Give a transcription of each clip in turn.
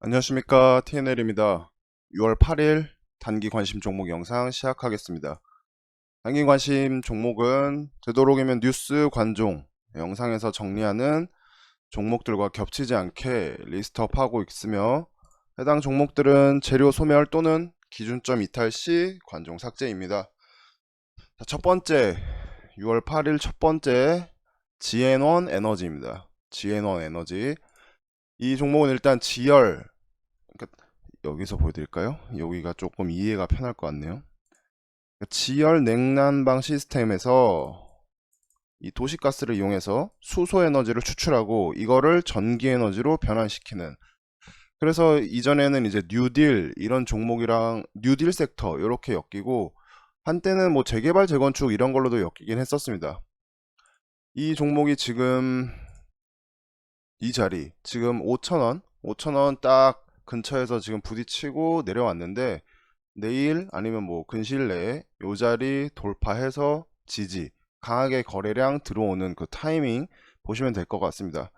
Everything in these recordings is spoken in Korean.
안녕하십니까 TNL입니다. 6월 8일 단기 관심 종목 영상 시작하겠습니다. 단기 관심 종목은 되도록이면 뉴스 관종 영상에서 정리하는 종목들과 겹치지 않게 리스트업하고 있으며 해당 종목들은 재료 소멸 또는 기준점 이탈 시 관종 삭제입니다. 자, 첫 번째 6월 8일 첫 번째 GN1 에너지입니다. GN1 에너지 이 종목은 일단 지열 그러니까 여기서 보여드릴까요? 여기가 조금 이해가 편할 것 같네요. 그러니까 지열 냉난방 시스템에서 이 도시가스를 이용해서 수소 에너지를 추출하고 이거를 전기 에너지로 변환시키는 그래서 이전에는 이제 뉴딜 이런 종목이랑 뉴딜 섹터 이렇게 엮이고 한때는 뭐 재개발 재건축 이런 걸로도 엮이긴 했었습니다. 이 종목이 지금 이 자리 지금 5,000원 5,000원 딱 근처에서 지금 부딪히고 내려왔는데 내일 아니면 뭐 근시일 내에 요 자리 돌파해서 지지 강하게 거래량 들어오는 그 타이밍 보시면 될 것 같습니다.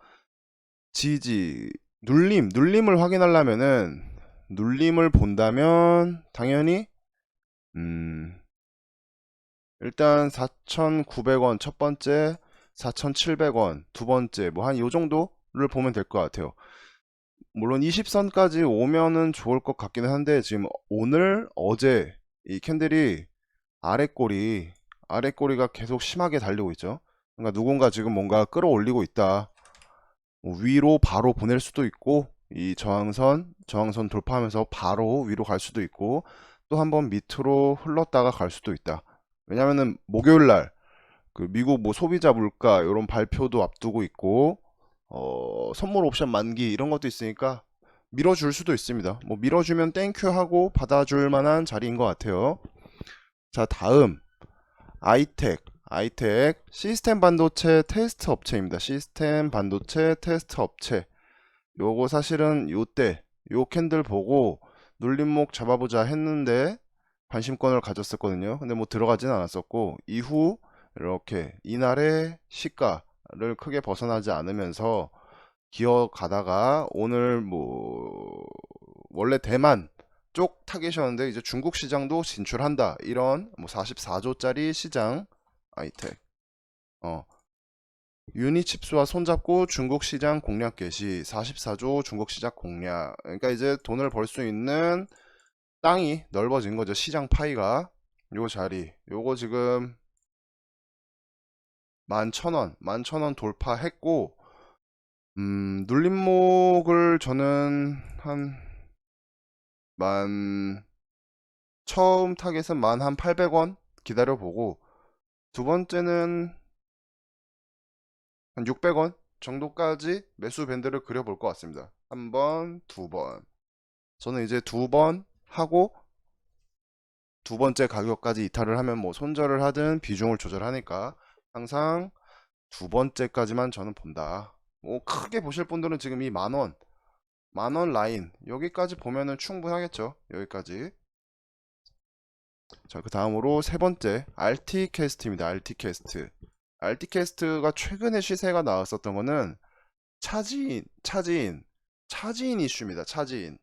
지지 눌림 눌림을 확인하려면은 눌림을 본다면 당연히 음 일단 4,900원 첫 번째 4,700원 두 번째 뭐 한 요 정도 를 보면 될 것 같아요. 물론 20선까지 오면은 좋을 것 같기는 한데 지금 오늘 어제 이 캔들이 아래 꼬리 아래 꼬리가 계속 심하게 달리고 있죠. 그러니까 누군가 지금 뭔가 끌어올리고 있다. 뭐 위로 바로 보낼 수도 있고 이 저항선 저항선 돌파하면서 바로 위로 갈 수도 있고 또 한번 밑으로 흘렀다가 갈 수도 있다. 왜냐면은 목요일 날 그 미국 뭐 소비자 물가 이런 발표도 앞두고 있고 어, 선물 옵션 만기 이런 것도 있으니까 밀어줄 수도 있습니다. 뭐 밀어주면 땡큐 하고 받아줄 만한 자리인 것 같아요. 자 다음 아이텍 아이텍 시스템 반도체 테스트 업체입니다. 시스템 반도체 테스트 업체 요거 사실은 요때 요 캔들 보고 눌림목 잡아보자 했는데 관심권을 가졌었거든요. 근데 뭐 들어가진 않았었고 이후 이렇게 이날의 시가 를 크게 벗어나지 않으면서 기어가다가 오늘 뭐 원래 대만 쪽 타겟이었는데 이제 중국 시장도 진출한다. 이런 뭐 44조짜리 시장 아이텍 어. 유니칩스와 손잡고 중국 시장 공략 개시. 44조 중국 시장 공략. 그러니까 이제 돈을 벌 수 있는 땅이 넓어진 거죠. 시장 파이가. 요 자리. 요거 지금 11,000원 11,000원 돌파했고 음, 눌림목을 저는 한 만 처음 타겟은 만 한 800원 기다려 보고 두 번째는 한 600원 정도까지 매수 밴드를 그려 볼 것 같습니다. 한 번, 두 번. 저는 이제 두 번 하고 두 번째 가격까지 이탈을 하면 뭐 손절을 하든 비중을 조절하니까 항상 두 번째까지만 저는 본다. 뭐 크게 보실 분들은 지금 이 만원 만원 라인 여기까지 보면은 충분하겠죠? 여기까지. 자 그 다음으로 세 번째 RT캐스트입니다. RT캐스트. RT캐스트가 최근에 시세가 나왔었던 거는 차지인 차지인 차지인 이슈입니다. 차지인.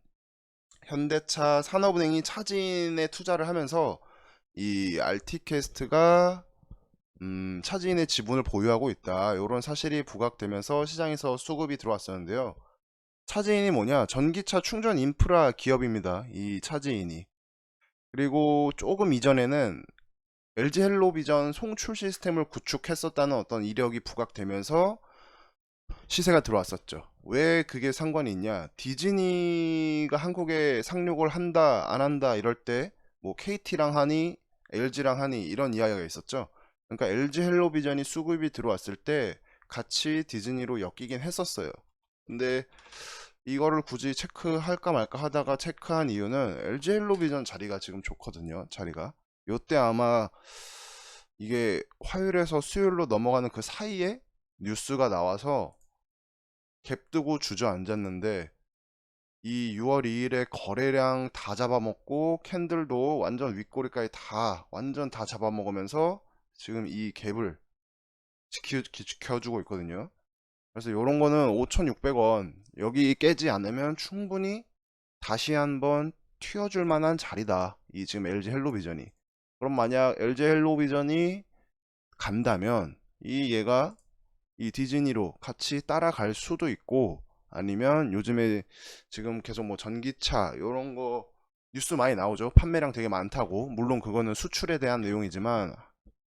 현대차 산업은행이 차지인에 투자를 하면서 이 RT캐스트가 음, 차지인의 지분을 보유하고 있다. 이런 사실이 부각되면서 시장에서 수급이 들어왔었는데요. 차지인이 뭐냐? 전기차 충전 인프라 기업입니다. 이 차지인이. 그리고 조금 이전에는 LG 헬로비전 송출 시스템을 구축했었다는 어떤 이력이 부각되면서 시세가 들어왔었죠. 왜 그게 상관이 있냐? 디즈니가 한국에 상륙을 한다, 안 한다 이럴 때 뭐 KT랑 하니, LG랑 하니 이런 이야기가 있었죠. 그러니까 LG 헬로비전이 수급이 들어왔을 때 같이 디즈니로 엮이긴 했었어요. 근데 이거를 굳이 체크할까 말까 하다가 체크한 이유는 LG 헬로비전 자리가 지금 좋거든요. 자리가. 요때 아마 이게 화요일에서 수요일로 넘어가는 그 사이에 뉴스가 나와서 갭 뜨고 주저앉았는데 이 6월 2일에 거래량 다 잡아먹고 캔들도 완전 윗꼬리까지 다 완전 다 잡아먹으면서 지금 이 갭을 지켜, 지켜주고 있거든요. 그래서 이런 거는 5,600원 여기 깨지 않으면 충분히 다시 한번 튀어줄 만한 자리다. 이 지금 LG 헬로비전이. 그럼 만약 LG 헬로비전이 간다면 이 얘가 이 디즈니로 같이 따라갈 수도 있고 아니면 요즘에 지금 계속 뭐 전기차 이런 거 뉴스 많이 나오죠. 판매량 되게 많다고. 물론 그거는 수출에 대한 내용이지만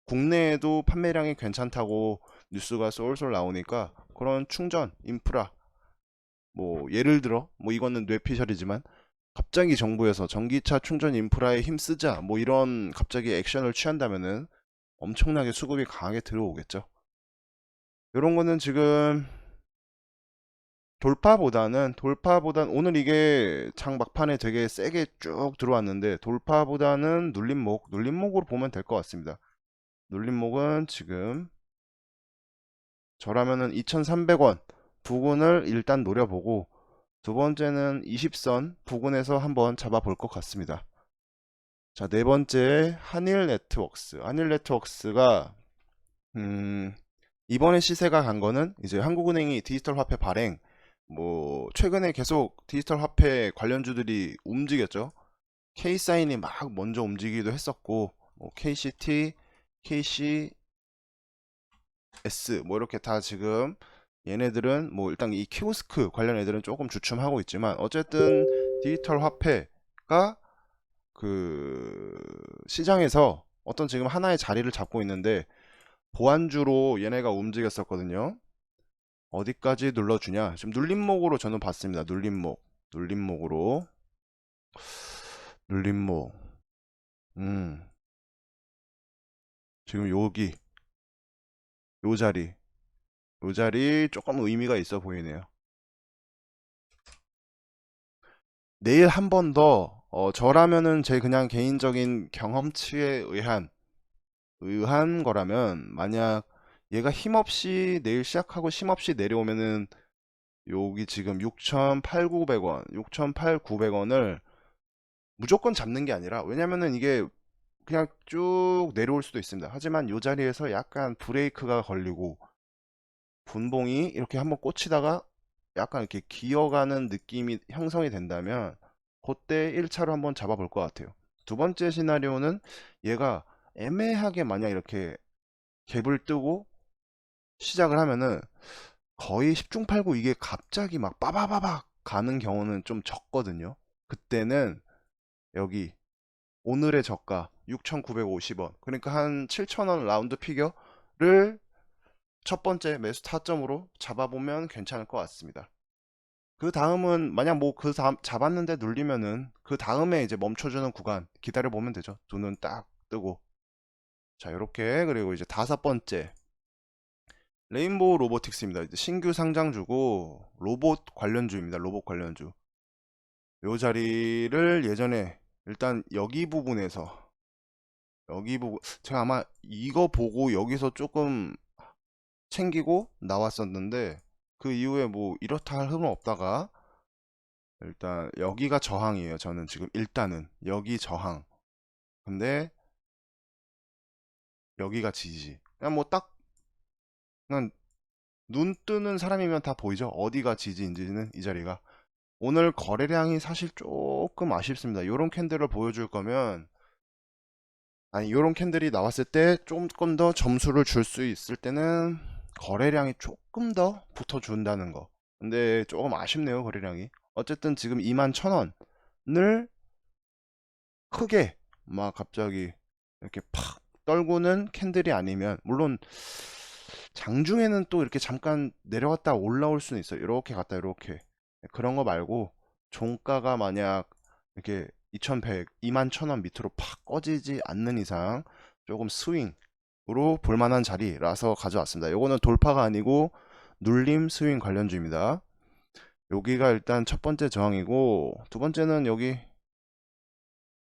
국내에도 판매량이 괜찮다고 뉴스가 쏠쏠 나오니까 그런 충전 인프라 뭐 예를 들어 뭐 이거는 뇌피셜이지만 갑자기 정부에서 전기차 충전 인프라에 힘 쓰자 뭐 이런 갑자기 액션을 취한다면은 엄청나게 수급이 강하게 들어오겠죠. 이런 거는 지금 돌파보다는 돌파보단 오늘 이게 장 막판에 되게 세게 쭉 들어왔는데 돌파보다는 눌림목 눌림목으로 보면 될 것 같습니다. 눌림목은 지금 저라면은 2,300원 부근을 일단 노려보고 두 번째는 20선 부근에서 한번 잡아볼 것 같습니다. 자, 네 번째 한일 네트워크스. 한일 네트워크스가 음, 이번에 시세가 간 거는 이제 한국은행이 디지털 화폐 발행 뭐 최근에 계속 디지털 화폐 관련주들이 움직였죠. K사인이 막 먼저 움직이기도 했었고 뭐 KCT, KC S 뭐 이렇게 다 지금 얘네들은 뭐 일단 이 키오스크 관련 애들은 조금 주춤하고 있지만 어쨌든 디지털 화폐가 그 시장에서 어떤 지금 하나의 자리를 잡고 있는데 보안주로 얘네가 움직였었거든요. 어디까지 눌러주냐? 지금 눌림목으로 저는 봤습니다. 눌림목, 눌림목으로 눌림목. 음, 지금 여기 요 자리 요 자리 조금 의미가 있어 보이네요. 내일 한 번 더, 어, 저라면은 제 그냥 개인적인 경험치에 의한, 의한 거라면, 만약 얘가 힘없이 내일 시작하고 힘없이 내려오면은, 여기 지금 6,800원, 6,800원을 무조건 잡는 게 아니라, 왜냐면은 이게 그냥 쭉 내려올 수도 있습니다. 하지만 요 자리에서 약간 브레이크가 걸리고, 분봉이 이렇게 한번 꽂히다가 약간 이렇게 기어가는 느낌이 형성이 된다면 그때 1차로 한번 잡아볼 것 같아요. 두 번째 시나리오는 얘가 애매하게 만약 이렇게 갭을 뜨고 시작을 하면은 거의 10중 8구 이게 갑자기 막 빠바바박 가는 경우는 좀 적거든요. 그때는 여기 오늘의 저가 6,950원 그러니까 한 7,000원 라운드 피겨를 첫 번째 매수 타점으로 잡아보면 괜찮을 것 같습니다. 그 다음은 만약 뭐 그 다음 잡았는데 눌리면은 그 다음에 이제 멈춰주는 구간 기다려 보면 되죠. 두 눈 딱 뜨고 자 이렇게 그리고 이제 다섯 번째 레인보우 로보틱스입니다. 이제 신규 상장주고 로봇 관련주입니다. 로봇 관련주. 요 자리를 예전에 일단 여기 부분에서 여기 부분 제가 아마 이거 보고 여기서 조금 챙기고 나왔었는데 그 이후에 뭐 이렇다 할 흐름 없다가 일단 여기가 저항이에요. 저는 지금 일단은 여기 저항. 근데 여기가 지지. 그냥 뭐 딱 그냥 눈 뜨는 사람이면 다 보이죠. 어디가 지지인지는 이 자리가. 오늘 거래량이 사실 조금 아쉽습니다. 요런 캔들을 보여줄 거면 아니 요런 캔들이 나왔을 때 조금 더 점수를 줄 수 있을 때는 거래량이 조금 더 붙어준다는 거. 근데 조금 아쉽네요, 거래량이. 어쨌든 지금 2만 1,000원을 크게 막 갑자기 이렇게 팍 떨구는 캔들이 아니면 물론 장중에는 또 이렇게 잠깐 내려갔다 올라올 수는 있어요. 이렇게 갔다 이렇게 그런 거 말고 종가가 만약 이렇게 2,100, 2만 1,000원 밑으로 팍 꺼지지 않는 이상 조금 스윙 으로 볼만한 자리라서 가져왔습니다. 요거는 돌파가 아니고 눌림 스윙 관련주입니다. 여기가 일단 첫 번째 저항이고 두 번째는 여기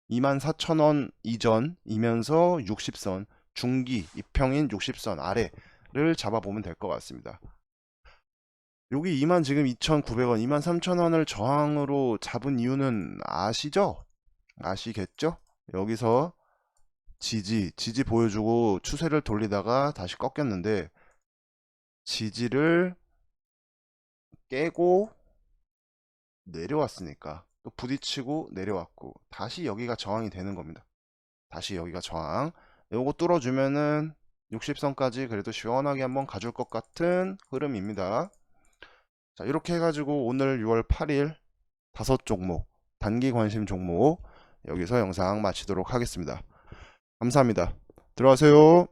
24,000원 이전이면서 60선 중기 입평인 60선 아래를 잡아보면 될 것 같습니다. 여기 2만 지금 2,900원, 23,000원을 저항으로 잡은 이유는 아시죠? 아시겠죠? 여기서 지지, 지지 보여주고 추세를 돌리다가 다시 꺾였는데 지지를 깨고 내려왔으니까 또 부딪히고 내려왔고 다시 여기가 저항이 되는 겁니다. 다시 여기가 저항. 요거 뚫어주면은 60선까지 그래도 시원하게 한번 가줄 것 같은 흐름입니다. 자, 이렇게 해가지고 오늘 6월 8일 다섯 종목, 단기 관심 종목 여기서 영상 마치도록 하겠습니다. 감사합니다. 들어가세요.